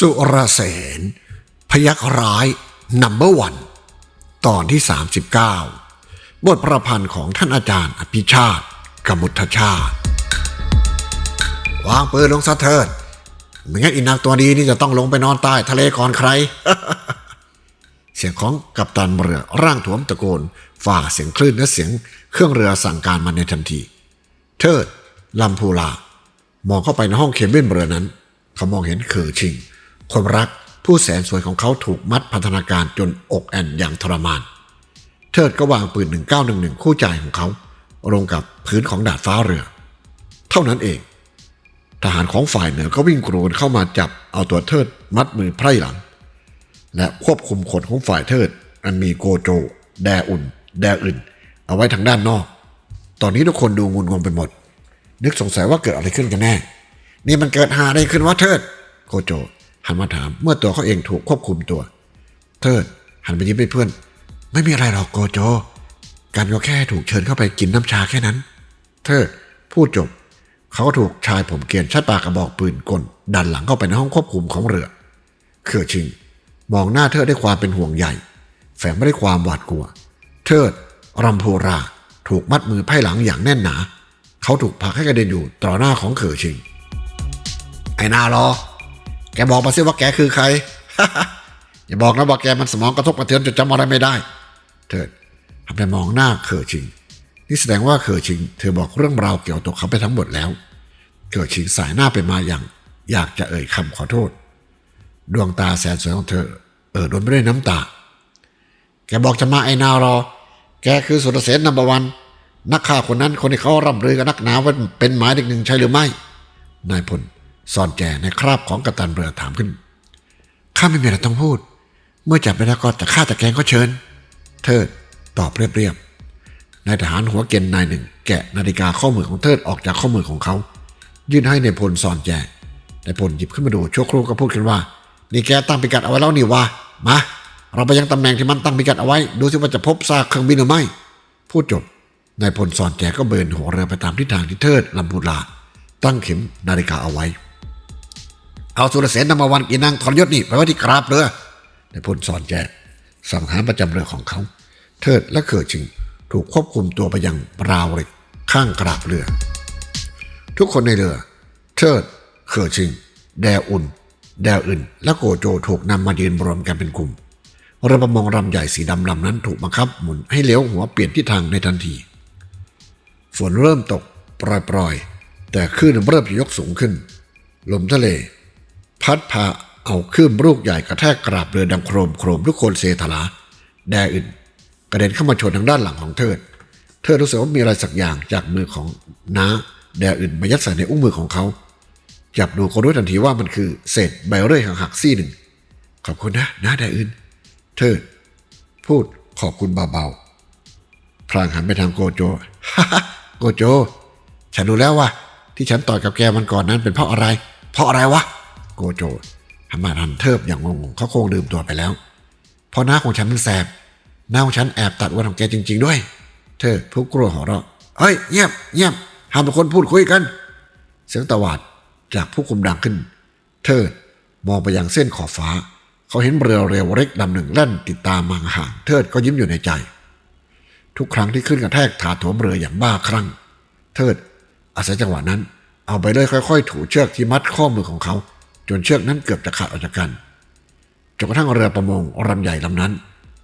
สุรเสนพยักร้ายนัมเบอร์วันตอนที่ 39 บทประพันธ์ของท่านอาจารย์อภิชาติกมุทชาติ วางปืนลงซะเถิดไม่งั้นอินักตัวดีนี่จะต้องลงไปนอนใต้ทะเลก่อนใคร เสียงของกัปตันเรือร่างถวมตะโกน ฝ่าเสียงคลื่นและเสียงเครื่องเรือสั่งการมาในทันที เทิดลำพูลามองเข้าไปในห้องเคบินเรือนั้น เขามองเห็นเขอชิง คนรักผู้แสนสวยของเขาถูกมัดพันธนาการจนอกแอนอย่างทรมาน เทิดก็วางปืน 1911 คู่ใจของเขา ลงกับพื้นของดาดฟ้าเรือ เท่านั้นเอง ทหารของฝ่ายเหนือก็วิ่งกรูนเข้ามาจับเอาตัวเทิดมัดมือไพร่หลัง และควบคุมคนของฝ่ายเทิด อันมีโกโจ แดอุ่น แดอื่น เอาไว้ทางด้านนอก ตอนนี้ทุกคนดูงุนงงไปหมด นึกสงสัยว่าเกิดอะไรขึ้นกันแน่ นี่มันเกิดหาอะไรขึ้นวะเทิด โกโจ หันมาถามเมื่อตัวเขาเองถูกควบคุมตัว เทิดหันไปยิ้มให้เพื่อน ไม่มีอะไรหรอกโกโจการก็แค่ถูกเชิญเข้าไปกินน้ำชาแค่นั้น เทิดพูดจบ เขาก็ถูกชายผมเกรียนชัดปากกระบอกปืนกลดันหลังเข้าไปในห้องควบคุมของเรือเขื่อชิง มองหน้าเทิดด้วยความเป็นห่วงใหญ่ แฝงไม่ได้ความหวาดกลัว เทิดรำโพราถูกมัดมือไพ่หลังอย่างแน่นหนา เขาถูกผักให้กระเด็นอยู่ต่อหน้าของเขื่อชิง ไอ้นารอ แกบอกมาสิว่าแกคือใคร อย่าบอกนะว่าแกมันสมองกระทบกระเทือนจนจำอะไรไม่ได้ เถิดหันไปมองหน้าเขอชิง นี่แสดงว่าเขอชิง เธอบอกเรื่องราวเกี่ยวกับตัวเขาไปทั้งหมดแล้วเขอชิงสายหน้าไปมาอย่าง อยากจะเอ่ยคำขอโทษ ดวงตาแสนสวยของเธอ เอ่อล้นไปด้วยน้ำตา แกบอกจะมาไอ้นารอ แกคือสุรเสนนัมบวัน นักฆ่าคนนั้นคนที่เขาร่ำลือกันนักหนาว่าเป็นหมายเด็กหนึ่งใช่หรือไม่ นายพล ซ่อนแจในคราบของกัปตันเรือถามขึ้น ข้าไม่มีอะไรต้องพูด เมื่อจับไปแล้วก็จะฆ่าตะแกงก็เชิญ เทิดตอบเรียบๆ นายทหารหัวเกณฑ์นายหนึ่ง แกะนาฬิกาข้อมือของเทิดออกจากข้อมือของเขา ยื่นให้ในพลซ่อนแจนายพลหยิบขึ้นมาดูชั่วครู่ก็พูดขึ้นว่า นี่แกตั้งพิกัดเอาไว้แล้วนี่วะมา เราไปยังตำแหน่งที่มันตั้งพิกัดเอาไว้ ดูสิว่าจะพบซากเครื่องบินหรือไม่ พูดจบนายพลสอนแจก็เบินหัวเรือไปตามทิศทางที่เทิดลำพูลา ตั้งเข็มนาฬิกาเอาไว้ เอาสุรเสนนำมาวันกีนังทรยศนี่ไปไว้ที่กราบเรือในพลสอนแจสั่งหารประจำเรือของเขา เทิดและเขิดชิงถูกควบคุมตัวไปยังราวเหล็กข้างกราบเรือ ทุกคนในเรือ เทิดเขิดชิงแดอุ่น แดอื่น และโกโจถูกนำมายืนรวมกันเป็นกลุ่มเรือประมงลำใหญ่สีดำลำนั้นถูกบังคับหมุนให้เลี้ยวหัวเปลี่ยนทิศทางในทันทีฝนเริ่มตกปล่อยๆ แต่คลื่นเริ่มยกสูงขึ้น ลมทะเล พัดพาเอาคลื่นลูกใหญ่กระแทกกราบเรือดังโครมโครมทุกคนเซทลาแดอื่น กระเด็นเข้ามาชนทางด้านหลังของเทิดเทิดรู้สึกว่ามีอะไรสักอย่างจากมือของน้าแดอื่นมายัดใส่ในอุ้งมือของเขาจับดูก็รู้ทันทีว่ามันคือเศษใบเรื่อยหักๆซี่หนึ่ง ขอบคุณนะน้าแดอื่นเทิดพูดขอบคุณเบาๆพลางหันไปทางโกโจฮ่าฮ่าโกโจ ฉันรู้แล้วว่า ที่ฉันต่อยกับแกมันก่อนนั้นเป็นเพราะอะไร เพราะอะไรวะ โกโจหันมาทันเทิบอย่างงงเขาคงดื่มตัวไปแล้ว เพราะหน้าของฉันมันแสบ หน้าของฉันแอบตัดวันของแกจริง ๆ ด้วย เธอทุกกลัวหัวเราะเฮ้ยเงียบเงียบห้ามเป็นคนพูดคุยกัน เสียงตวาดจากผู้คุมดังขึ้นเทิดมองไปยังเส้นขอบฟ้า เขาเห็นเรือเร็วเล็กลำหนึ่งแล่นติดตามมาห่างเทิดก็ยิ้มอยู่ในใจ ทุกครั้งที่ขึ้นกระแทกถาโถมเรืออย่างบ้าคลั่ง เทิดอาศัยจังหวะนั้น เอาไปเลยค่อย ๆ ถูเชือกที่มัดข้อมือของเขา จนเชือกนั้นเกือบจะขาดออกจากกันจนกระทั่งเรือประมงลำใหญ่ลำนั้น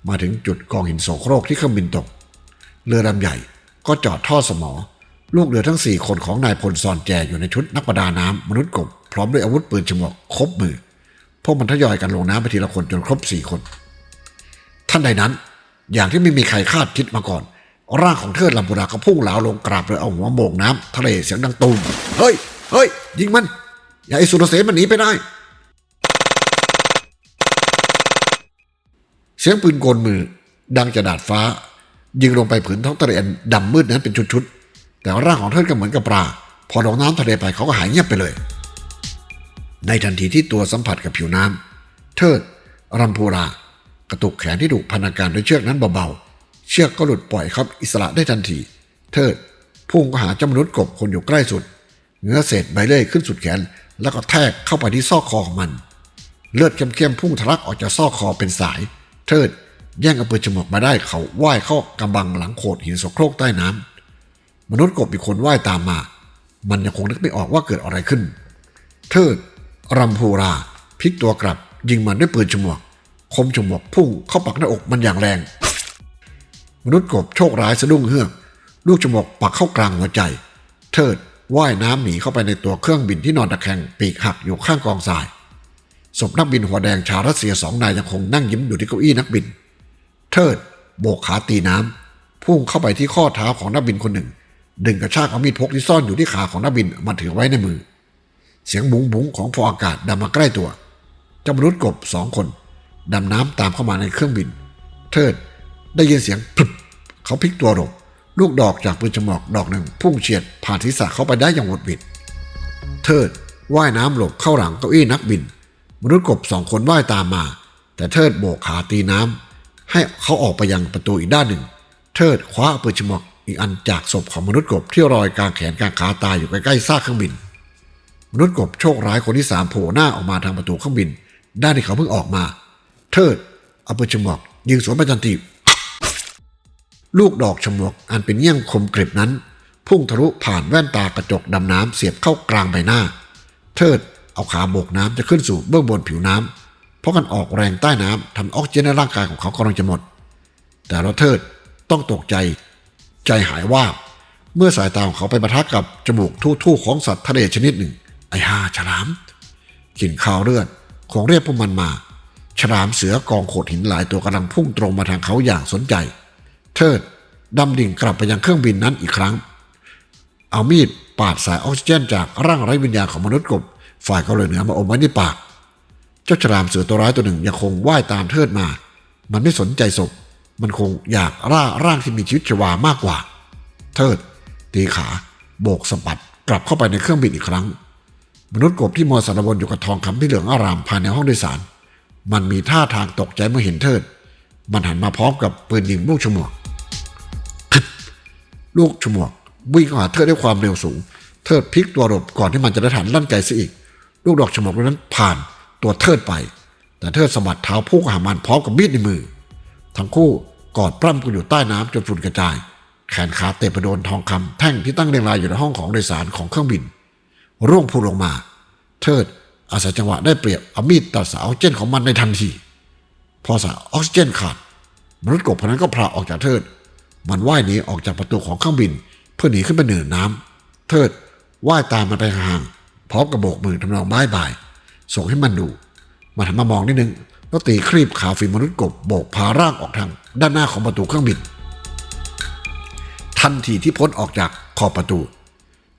มาถึงจุดกองหินโสโครกที่เครื่องบินตก เรือลำใหญ่ก็จอดท่อสมอ ลูกเรือทั้งสี่คนของนายพลซอนแจอยู่ในชุดนักประดาน้ำมนุษย์กบพร้อมด้วยอาวุธปืนฉมวกครบมือ พวกมันทยอยกันลงน้ำไปทีละคนจนครบสี่คน ท่านใดนั้น อย่างที่ไม่มีใครคาดคิดมาก่อน ร่างของเทิดลำบุราก็พุ่งเหลาลงกราบเรือเอาหัวโบกน้ำทะเลเสียงดังตูมเฮ้ยเฮ้ยยิงมัน อย่าไอ้สุรเสนมันหนีไปได้ เสียงปืนกลมือดังจะดาดฟ้า ยิงลงไปผืนท้องทะเลอันดำมืดนั้นเป็นชุดๆ แต่ร่างของเทิดก็เหมือนกับปลา พอลงน้ำทะเลไปเขาก็หายเงียบไปเลย ในทันทีที่ตัวสัมผัสกับผิวน้ำเทิดรัมพูรากระตุกแขนที่ถูกพันอาการด้วยเชือกนั้นเบาๆ เชือกก็หลุดปล่อยครับอิสระได้ทันที เทิดพุ่งก็หาเจ้ามนุษย์กบคนอยู่ใกล้สุด เงื้อเศษใบเลื่อยขึ้นสุดแขน แล้วก็แทกเข้าไปที่ซอกคอของมัน เลือดเข้มๆพุ่งทะลักออกจากซอกคอเป็นสาย เทิดแย่งเอาปืนฉมวกมาได้เขาว่ายเข้ากำบังหลังโขดหินสโครกใต้น้ำมนุษย์กบอีกคนว่ายตามมา มันยังคงนึกไม่ออกว่าเกิดอะไรขึ้น เทิดรำพูราพลิกตัวกลับยิงมันด้วยปืนฉมวก คมฉมวกพุ่งเข้าปักหน้าอกมันอย่างแรง มนุษย์กบโชคร้ายสะดุ้งเฮือก ลูกฉมวกปักเข้ากลางหัวใจ เทิด ว่ายน้ำหนีเข้าไปในตัวเครื่องบินที่นอนตะแคงปีกหักอยู่ข้างกองทราย ศพนักบินหัวแดงชาวรัสเซียสองนายยังคงนั่งยิ้มอยู่ที่เก้าอี้นักบิน เทิด โบกขาตีน้ำพุ่งเข้าไปที่ข้อเท้าของนักบินคนหนึ่ง ดึงกระชากเอามีดพกที่ซ่อนอยู่ที่ขาของนักบินมาถือไว้ในมือ เสียงบุ๋งบุ๋งของฟออากาศดังมาใกล้ตัวจ้ามนุษกบสองคนดำน้ำตามเข้ามาในเครื่องบิน เทิดได้ยินเสียงพลึบเขาพลิกตัวหลบ ลูกดอกจากปืนฉมอกดอกหนึ่งพุ่งเฉียดผ่านศีรษะเข้าไปได้อย่างหวุดหวิด เทิดว่ายน้ำหลบเข้าหลังเก้าอี้นักบิน มนุษย์กบสองคนว่ายตามมา แต่เทิดโบกขาตีน้ำให้เขาออกไปยังประตูอีกด้านหนึ่ง เทิดคว้าปืนฉมอกอีกอันจากศพของมนุษย์กบที่รอยกลางแขนกลางขาตายอยู่ใกล้ๆซากเครื่องบิน มนุษย์กบโชคร้ายคนที่สามโผล่หน้าออกมาทางประตูเครื่องบิน ด้านที่เขาเพิ่งออกมา เทิดเอาปืนฉมอกยิงสวนไปทันที ลูกดอกฉมวกอันเป็นเงี้ยงคมกริบนั้น พุ่งทะลุผ่านแว่นตากระจกดำน้ำเสียบเข้ากลางใบหน้า เทิดเอาขาโบกน้ำจะขึ้นสู่เบื้องบนผิวน้ำเพราะกันออกแรงใต้น้ำทำออกซิเจนในร่างกายของเขากำลังจะหมด แต่เราเทิดต้องตกใจ ใจหายว่าบเมื่อสายตาของเขาไปประทะกับจมูกทู่ๆของสัตว์ทะเลชนิดหนึ่ง ไอ้ห่าฉลามกลิ่นคาวเลือดของเรียกพวกมันมา ฉลามเสือกองโขดหินหลายตัวกำลังพุ่งตรงมาทางเขาอย่างสนใจ เทิดดำดิ่งกลับไปยังเครื่องบินนั้นอีกครั้ง เอามีดปาดสายออกซิเจนจากร่างไร้วิญญาณของมนุษย์กบ ฝ่ายเกาหลีเหนือมาอมไว้ที่ปาก เจ้าฉลามเสือตัวร้ายตัวหนึ่งยังคงว่ายตามเทิดมา มันไม่สนใจศพ มันคงอยากร่าร่างที่มีชีวิตชีวามากกว่า เทิด ตีขาโบกสะบัดกลับเข้าไปในเครื่องบินอีกครั้ง มนุษย์กบที่มอสารวนอยู่กับทองคำที่เหลืองอารามภายในห้องโดยสาร มันมีท่าทางตกใจเมื่อเห็นเทิด มันหันมาพร้อมกับปืนยิงลูกฉมวก ลูกฉมวกวิ่งเข้าหาเทิดด้วยความเร็วสูงเทิดพลิกตัวหลบก่อนที่มันจะได้ทันลั่นไกซะอีก ลูกดอกฉมวกนั้นผ่านตัวเทิดไป แต่เทิดสะบัดเท้าพุ่งหามันพร้อมกับมีดในมือ ทั้งคู่กอดปล้ำกันอยู่ใต้น้ำจนฝุ่นกระจาย แขนขาเตะไปโดนทองคำแท่งที่ตั้งเรียงรายอยู่ในห้องของโดยสารของเครื่องบิน ร่วงพูลงมา เทิดอาศัยจังหวะได้เปรียบเอามีดตัดสายออกซิเจนของมันในทันที พอสายออกซิเจนขาดมนุษย์กบคนนั้นก็พลาออกจากเทิด มันว่ายหนีออกจากประตูของเครื่องบิน เพื่อหนีขึ้นไปเหนือน้ำเทิดว่ายตามมันไปห่างพร้อมกับโบกมือทำนองบายบาย ส่งให้มันดูมันหันมามองนิดนึงแล้วตีครีบขาฝีมนุษย์กบโบกพาร่างออกทางด้านหน้าของประตูเครื่องบิน ทันทีที่พ้นออกจากขอบประตู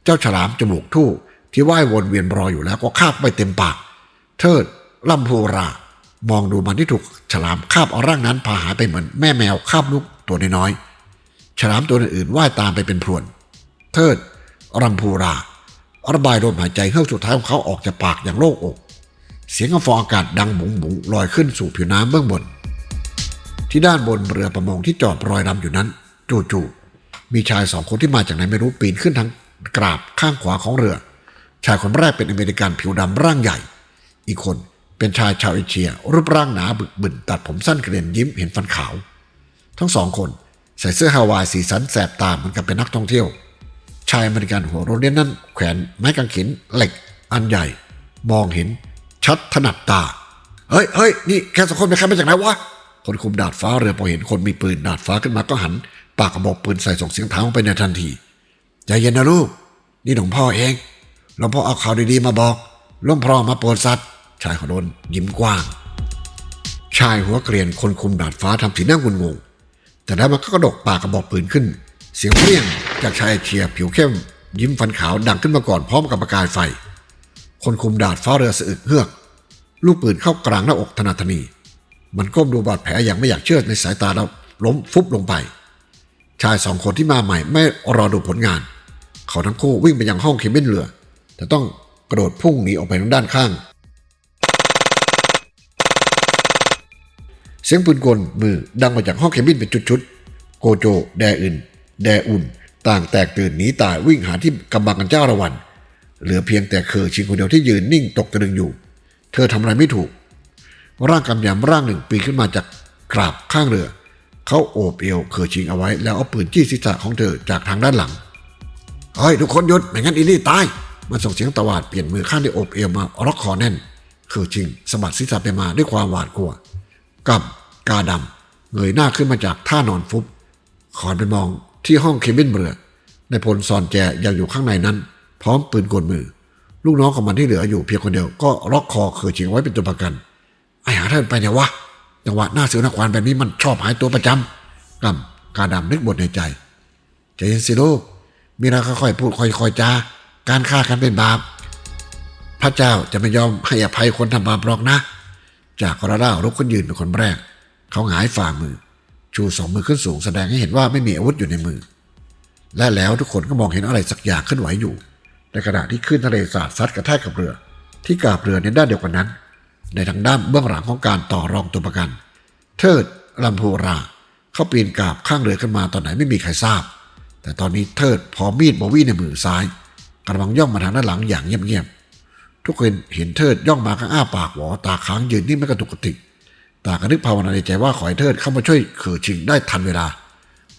เจ้าฉลามจมูกทู่ที่ว่ายวนเวียนรออยู่แล้วก็คาบไปเต็มปาก เทิดลำพูรามองดูมันที่ถูกฉลามคาบเอาร่างนั้นพาหายไปเหมือนแม่แมวคาบลูกตัวน้อยๆ ฉลามตัวอื่นๆว่ายตามไปเป็นพรวน เทิดรำพูราระบายลมหายใจเฮือกสุดท้ายของเขาออกจากปากอย่างโล่งอก เสียงฟองอากาศดังบุ๋งบุ๋งลอยขึ้นสู่ผิวน้ำเบื้องบน ที่ด้านบนเรือประมงที่จอดรอยรำอยู่นั้น จู่ๆมีชายสองคนที่มาจากไหนไม่รู้ปีนขึ้นทางกราบข้างขวาของเรือ ชายคนแรกเป็นอเมริกันผิวดำร่างใหญ่ อีกคนเป็นชายชาวเอเชียรูปร่างหนาบึกบึนตัดผมสั้นเกรียนยิ้มเห็นฟันขาว ทั้งสองคน ใส่เสื้อฮาวายสีสันแสบตาเหมือนกับเป็นนักท่องเที่ยว ชายอเมริกันหัวโรเลียนนั้นแขวนไม้กางเขนเหล็ก อันใหญ่ มองเห็น ชัดถนัดตา เฮ้ยเฮ้ยนี่แค่สองคนเป็นใครมาจากไหนวะ คนคุมดาดฟ้าเรือพอเห็นคนมีปืนดาดฟ้าขึ้นมาก็หัน ปากกระบอกปืนใส่ส่งเสียงถามไปในทันทีใจเย็นนะลูก นี่หลวงพ่อเองหลวงพ่อเอาข่าวดีๆมาบอกหลวงพ่อมาโปรดสัตว์ ชายขอโดนยิ้มกว้าง ชายหัวเกรียนคนคุมดาดฟ้าทำสีหน้างุนงง แต่แล้วมันก็กระดกปากกระบอกปืนขึ้น เสียงเปรี้ยงจากชายเอเชียผิวเข้ม ยิ้มฟันขาวดังขึ้นมาก่อนพร้อมกับประกายไฟ คนคุมดาดฟ้าเรือสะอึกเฮือก ลูกปืนเข้ากลางหน้าอกธนาธนี มันก้มดูบาดแผลอย่างไม่อยากเชื่อในสายตาแล้วล้มฟุบลงไป ชายสองคนที่มาใหม่ไม่รอดูผลงาน เขาทั้งคู่วิ่งไปยังห้องเคบินเรือ แต่ต้องกระโดดพุ่งหนีออกไปทางด้านข้าง เสียงปืนกลมือดังมาจากห้องเคบินเป็นจุดๆ โกโจ แดอึน แดอุ่น ต่างแตกตื่นหนีตายวิ่งหาที่กำบังกันเจ้าระวัน เหลือเพียงแต่เคอชิงคนเดียวที่ยืนนิ่งตกตะลึงอยู่ เธอทำอะไรไม่ถูก ร่างกำยำร่างหนึ่งปีนขึ้นมาจากกราบข้างเรือ เขาโอบเอวเคอชิงเอาไว้ แล้วเอาปืนจี้ศีรษะของเธอจากทางด้านหลัง เฮ้ยทุกคนหยุดไม่งั้นอีลี่ตาย มันส่งเสียงตวาดเปลี่ยนมือข้างที่โอบเอวมาล็อกคอแน่นเคอจริงสะบัดศีรษะไปมาด้วยความหวาดกลัว กับกาดำเงยหน้าขึ้นมาจากท่านอนฟุบขอนไปมองที่ห้องเคบินเรือในพลซอนแจยังอยู่ข้างในนั้น พร้อมปืนกลมือ ลูกน้องของมันที่เหลืออยู่เพียงคนเดียวก็ล็อกคอเคอชิงไว้เป็นตัวประกัน ไอ้หาท่านไปเนี่ยวะจังหวะหน้าเสือนักควานแบบนี้มันชอบหายตัวประจำกำกาดำนึกบทในใจใจเย็นสิลูกมีอะไรค่อยๆพูดค่อยๆจาการฆ่ากันเป็นบาป พระเจ้าจะไม่ยอมให้อภัยคนทำบาปหรอกนะ จากกระด้าลุกขึ้นยืนเป็นคนแรก เขาหงายฝ่ามือ ชูสองมือขึ้นสูงแสดงให้เห็นว่าไม่มีอาวุธอยู่ในมือ และแล้วทุกคนก็มองเห็นอะไรสักอย่างเคลื่อนไหวอยู่ ในขณะที่คลื่นทะเลสาดซัดกระแทกกับเรือ ที่กาบเรือในด้านเดียวกันนั้น ในทางด้านเบื้องหลังของการต่อรองตัวประกัน เทิดลำพูรา เขาปีนกาบข้างเรือขึ้นมาตอนไหนไม่มีใครทราบ แต่ตอนนี้เทิดพอมีดบวี่ในมือซ้ายกำลังย่องมาทางด้านหลังอย่างเงียบๆ ทุกคนเห็นเทิดย่องมาข้างอ้าปากหวอตาค้างยืนนิ่งไม่กระตุกกระติกตากระนึกภาวนาในใจว่าขอให้เทิดเข้ามาช่วยเขือชิงได้ทันเวลา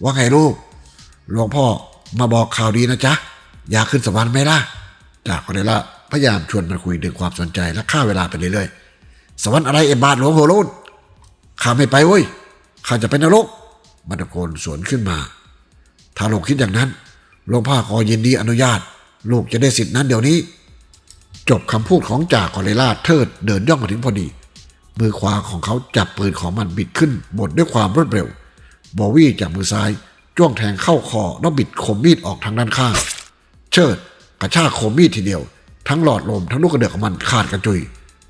ว่าไงลูกหลวงพ่อมาบอกข่าวดีนะจ๊ะอยากขึ้นสวรรค์ไหมล่ะจากคนนี้ละพยายามชวนมันคุยดึงความสนใจและฆ่าเวลาไปเรื่อยๆสวรรค์อะไรเอ็บาทหลวงโหรุนข้าไม่ไปเว้ยข้าจะไปนรกมันตะโกนสวนขึ้นมา ถ้าหลูกคิดอย่างนั้นหลวงพ่อขอยินดีอนุญาต ลูกจะได้สิทธินั้นเดี๋ยวนี้ จบคำพูดของจ่าคอเรล่าเทิดเดินย่องมาถึงพอดี มือขวาของเขาจับปืนของมันบิดขึ้นบดด้วยความรวดเร็ว บอวี่จากมือซ้ายจ้วงแทงเข้าคอแล้วบิดคมมีดออกทางด้านข้าง เชิดกระชากคมมีดทีเดียว ทั้งหลอดลมทั้งลูกกระเดือกของมันขาดกระจุย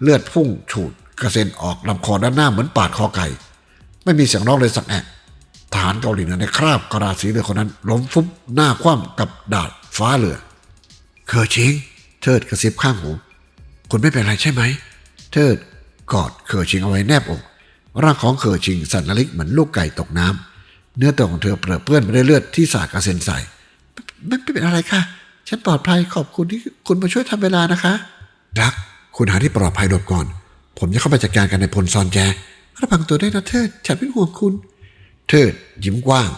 เลือดพุ่งฉูดกระเซ็นออกลำคอด้านหน้าเหมือนปาดคอไก่ ไม่มีเสียงร้องเลยสักแอะทหารเกาหลีเหนือในคราบกระดาษสีเรืองคนนั้น ล้มฟุบหน้าคว่ำกับดาดฟ้าเรือ เคอชิง เทิดกระซิบข้างหู คุณไม่เป็นไรใช่ไหม เทิดกอดเคอชิงเอาไว้แนบอกร่างของเคอชิงสั่นระลิกเหมือนลูกไก่ตกน้ำเนื้อตัวของเธอเปรอะเปื้อนไปด้วยเลือดที่สาดกระเซ็นใส่ไม่ไม่เป็นอะไรค่ะ ฉันปลอดภัยขอบคุณที่คุณมาช่วยทำเวลานะคะ รัก คุณหาที่ปลอดภัยหลบก่อน ผมจะเข้าไปจัดการกันในพลซอนแจระวังตัวได้นะเทิดฉันเป็นห่วงคุณ เทิดยิ้มกว้าง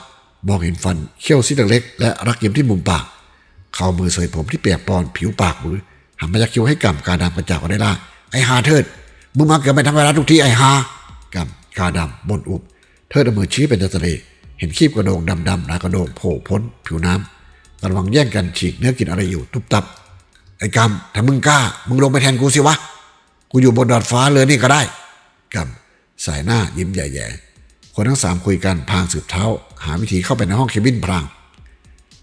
มองเห็นฟันเขี้ยวซี่เล็กๆและรักยิ้มที่มุมปาก เขามือเสยผมที่เปียกปอนผิวปากมือหันมายักคิ้วให้กำกาดำกระจากได้ล่าไอ้ฮาเทิดมึงมาเกิดไปทำเวลาทุกทีไอ้ฮากำกาดำบนอุบ เทิดเอามือชี้เป็นทะเลเห็นคีบกระโดงดำๆหนากระโดงโผล่พ้นผิวน้ำกำลังแย่งกันฉีกเนื้อกินอะไรอยู่ทุบตับไอ้กำถ้ามึงกล้า มึงลงไปแทนกูสิวะกูอยู่บนดาดฟ้าเลยนี่ก็ได้กำสายหน้ายิ้มใหญ่ๆคนทั้งสามคุยกันพางสืบเท้า หาวิธีเข้าไปในห้องเคบินพลาง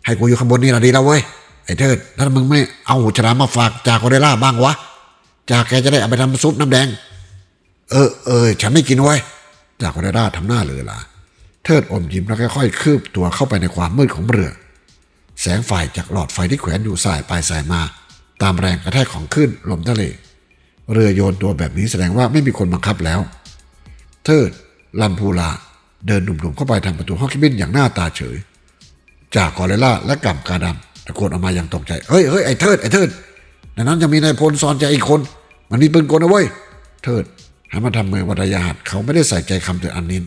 ให้กูอยู่ข้างบนนี่ละดีแล้วเว้ย ไอ้เทิดถ้ามึงไม่เอาหูฉลามมาฝากจากโอเดล่าบ้างวะ จากแกจะได้เอาไปทำซุปน้ำแดง เออเออฉันไม่กินไว้ยจากโอเดล่าทำหน้าเหลือหลาเทิดอมยิ้มแล้วค่อยๆคืบตัวเข้าไปในความมืดของเรือ แสงไฟจากหลอดไฟที่แขวนอยู่สายไปสายมา ตามแรงกระแทกของคลื่นลมทะเล เรือโยนตัวแบบนี้แสดงว่าไม่มีคนบังคับแล้ว เทิดลำพูลาเดินหนุ่มๆเข้าไปทางประตูห้องเคบินอย่างหน้าตาเฉย จากกอเรล่าและกับกาดำ ตะโกนออกมาอย่างตกใจ เฮ้ยเฮ้ยไอ้เทิดไอ้เทิดในนั้นยังมีนายพลซ้อนใจอีกคน มันมีปืนกลนะเว้ย เทิดหันมาทำมือวัดยาหัดเขาไม่ได้ใส่ใจคำเตือนอันนิน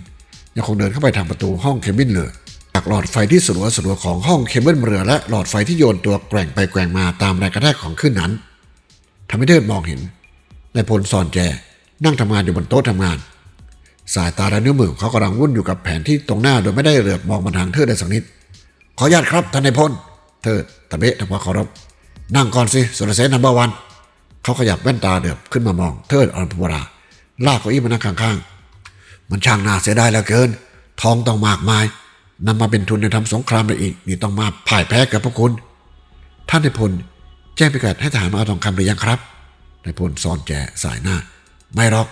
ยังคงเดินเข้าไปทางประตูห้องเคบินเรือจากหลอดไฟที่สลัวสลัวของห้องเคบินเรือ และหลอดไฟที่โยนตัวแกว่งไปแกว่งมาตามแรงกระแทกของคลื่นนั้นทำให้เทิดมองเห็นนายพลซอนแจ นั่งทำงานอยู่บนโต๊ะทำงาน สายตาและนิ้วมืองเขากำลังวุ่นอยู่กับแผนที่ตรงหน้าโดยไม่ได้เหลือบมองมาทางเทิดได้สักนิด ขออนุญาตครับท่านนายพล เทิดตะเบะทำความเคารพนั่งก่อนสิสุรเสนนัมเบอร์วัน เขาขยับแว่นตาเดือบขึ้นมามองเทิดอรพุราลากเก้าอี้มานั่งข้างๆ มันช่างน่าเสียดายเหลือเกิน ทองต้องมากมายนำมาเป็นทุนในทำสงครามไปอีก นี่ต้องมาพ่ายแพ้กับพวกคุณ ท่านในพลแจ้งพิกัดให้ทหารมาเอาทองคำหรือยังครับนายพลซอนแจสายหน้า ไม่หรอก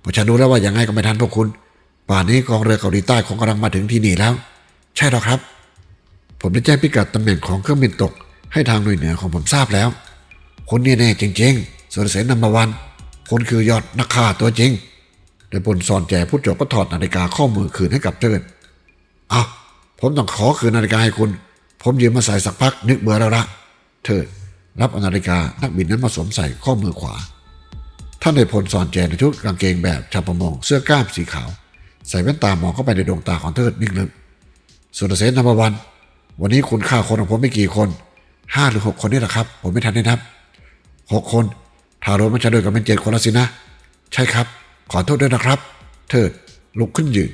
เพระฉันรู้แล้วว่ายังไงก็ไม่ทันพวกคุณ ป่านนี้กองเรือเกาหลีใต้คงกำลังมาถึงที่นี่แล้ว ใช่หรอครับ ผมได้แจ้งพิกัดตำแหน่งของเครื่องบินตก ให้ทางหน่วยเหนือของผมทราบแล้วคนนี้แน่จริงๆสุรเสนนัมบวัน คนคือยอดนักฆ่าตัวจริงในบนซอนแจพูดจบก็ถอดนาฬิกาข้อมือคืนให้กับเทิดอ้าผมต้องขอคืนนาฬิกาให้คุณ ผมยืมมาใส่สักพักนึกเบื่อแล้วละเทิดรับอนาฬิกานักบินนั้นมาสวมใส่ข้อมือขวา ท่านในพลสอนแจในชุดกางเกงแบบชาวประมงเสื้อกล้ามสีขาว ใส่แว่นตามองเข้าไปในดวงตาของเทิดนิ่งลึกสุรเสนนัมวัน วันนี้คุณฆ่าคนของผมไม่กี่คนห้าหรือหกคนนี่แหละครับ ผมไม่ทันได้นับหกคนถ้ารวมมันจะด้วยกันเป็นเจ็ดคนล้วสินะ ใช่ครับ ขอโทษด้วยนะครับเทิดลุกขึ้นยืน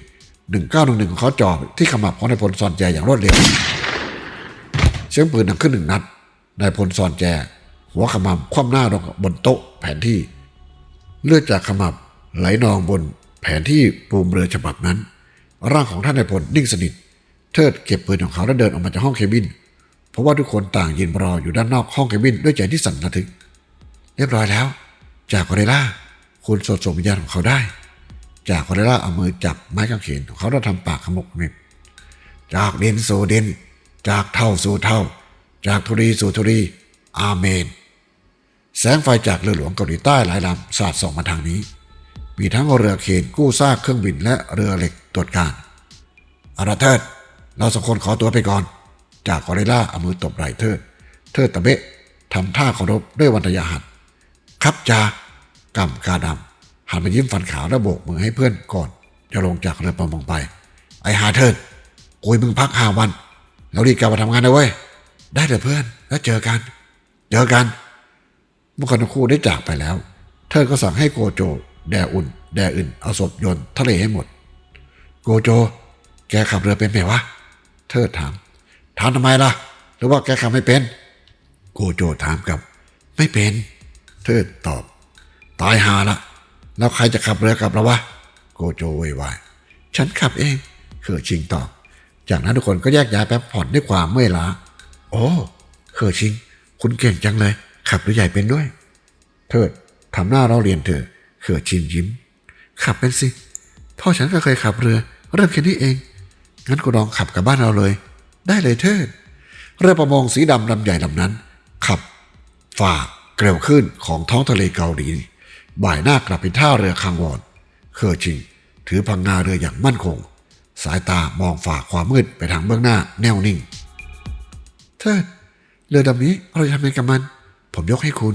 หนึ่งเก้าหนึ่งหนึ่งของเขาจ่อที่ขมับของนายพลสอนแจอย่างรวดเร็ว เสียงปืนดังขึ้นหนึ่งนัดนายพลสอนแจ หัวขมำคว่ำหน้าลงบนโต๊ะแผนที่ เลือดจากขมับไหลนองบนแผนที่ปูมเรือฉบับนั้น ร่างของท่านนายพลนิ่งสนิท เทิดเก็บปืนของเขาแล้วเดินออกมาจากห้องเคบิน เพราะว่าทุกคนต่างยืนรออยู่ด้านนอกห้องเคบินด้วยใจที่สั่นระทึก เรียบร้อยแล้ว จากกอริลล่าคุณสดส่งวิญญาณของเขาได้ จากกอริลล่าเอามือจับไม้กางเขนของเขาแล้วทำปากขมุกมิบจากเดนสู่ดินจากเท่าสู่เท่า จากธุรีสู่ธุรี อาเมน แสงไฟจากเรือหลวงเกาหลีใต้หลายลำสาดส่องมาทางนี้ มีทั้งเรือเคนกู้ซากเครื่องบินและเรือเหล็กตรวจการอาราเทิด เราสองคนขอตัวไปก่อน จากกอริล่าเอามือตบไหล่เทิด เทิดตะเบะทำท่าเคารพด้วยวันทยาหัดครับจากำกาดำหันมายิ้มฟันขาวแล้วโบกมือให้เพื่อนก่อน จะลงจากเรือประมงไป ไอหาเทิดกุยมึงพักห้าวัน แล้วรีบกลับมาทำงานนะเว้ย ได้เลยเพื่อน แล้วเจอกัน เจอกันเมื่อคนทั้งคู่ได้จากไปแล้ว เธอก็สั่งให้โกโจ แดอุ่น แดอื่น เอาศพยนทะเลให้หมด โกโจ แกขับเรือเป็นไหมวะ เธอถามถามทำไมล่ะ หรือว่าแกขับไม่เป็น โกโจถามกับ ไม่เป็น เธอตอบ ตายหาละ แล้วใครจะขับเรือกลับเราวะ โกโจวยวายฉันขับเองเคอชิงตอบ จากนั้นทุกคนก็แยกย้ายไปพักผ่อนด้วยความเมื่อยล้า โอ้เคอชิง คุณเก่งจังเลย ขับเรือใหญ่เป็นด้วยเทิดทำหน้าเราเรียนเธอเขื่อชินยิ้ม ขับเป็นสิพ่อฉันก็เคยขับเรือ เริ่มแค่นี้เอง งั้นก็ลองขับกับบ้านเราเลย ได้เลยเทิดเรือประมงสีดำลำใหญ่ลำนั้น ขับฝ่าเกลียวขึ้นของท้องทะเลเกาหลี บ่ายหน้ากลับไปท่าเรือคังวอน เคอชิง ถือพังงาเรืออย่างมั่นคง สายตามองฝ่าความมืดไปทางเบื้องหน้าแน่วนิ่งเทิดเรือดำนี้เราจะทำยังไงกับมัน ผมยกให้คุณ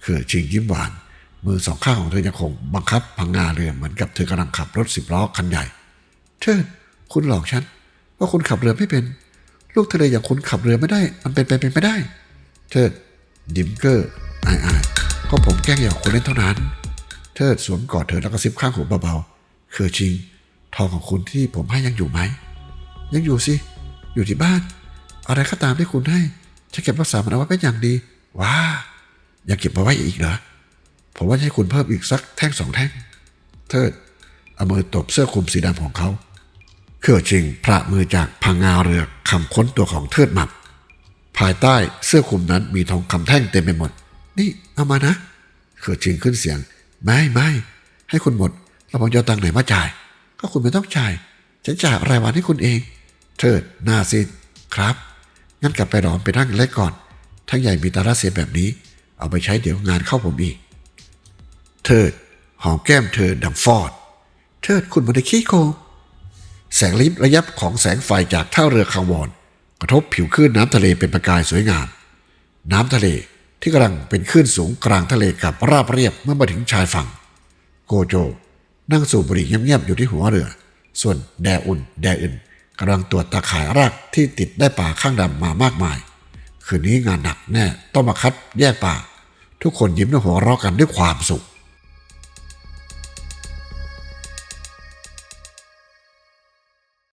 เขื่อชิงยิ้มหวาน มือสองข้างของเธอยังคงบังคับพังงาเรือเหมือนกับเธอกำลังขับรถสิบล้อคันใหญ่เทิด คุณหลอกฉัน ว่าคุณขับเรือไม่เป็น ลูกทะเลอย่างคุณขับเรือไม่ได้ มันเป็นไปเป็นไม่ได้เทิดดิมเกอร์อายอายก็ผมแกล้งหยอกคุณเล่นเท่านั้นเทิดสวมกอดเธอแล้วก็ซิบข้างหูเบาๆเขื่อชิง ทองของคุณที่ผมให้ยังอยู่ไหม ยังอยู่สิ อยู่ที่บ้าน อะไรก็ตามที่คุณให้จะเก็บรักษามันเอาไว้เป็นอย่างดี ว้า ยังเก็บมาไว้อีกเหรอ ผมว่าให้คุณเพิ่มอีกสักแท่งสองแท่งเทิดเอามือตบเสื้อคลุมสีดำของเขา เขื่อชิงพระมือจากพังงาเรือคำค้นตัวของเทิดหมับ ภายใต้เสื้อคลุมนั้นมีทองคำแท่งเต็มไปหมด นี่เอามานะเขื่อชิงขึ้นเสียง ไม่ไม่ให้คุณหมดแล้วผมจะเอตังไหนมาจ่าย ก็คุณไม่ต้องจ่ายฉันจ่ายรายวันให้คุณเอง เทิดหน้าซีดครับงั้นกลับไปหลอมไปนั่งเล็กก่อน ทั้งใหญ่มีตาลาเสียแบบนี้ เอาไปใช้เดี๋ยวงานเข้าผมอีก เทิดหอมแก้มเธอดังฟอด เทิดคุณมันได้ขี้โกง แสงลิบระยับของแสงไฟจากท่าเรือคาวอนกระทบผิวคลื่นน้ำทะเลเป็นประกายสวยงาม น้ำทะเลที่กำลังเป็นคลื่นสูงกลางทะเลกับราบเรียบเมื่อมาถึงชายฝั่ง โกโจ นั่งสูบบุหรี่เงียบๆอยู่ที่หัวเรือ ส่วนแดอุ่น แดอื่นกำลังตรวจตาข่ายรากที่ติดได้ป่าข้างดำมามากมาย คืนนี้งานหนักแน่ต้องมาคัดแยกป่า ทุกคนยิ้มและหัวเราะกันด้วยความสุข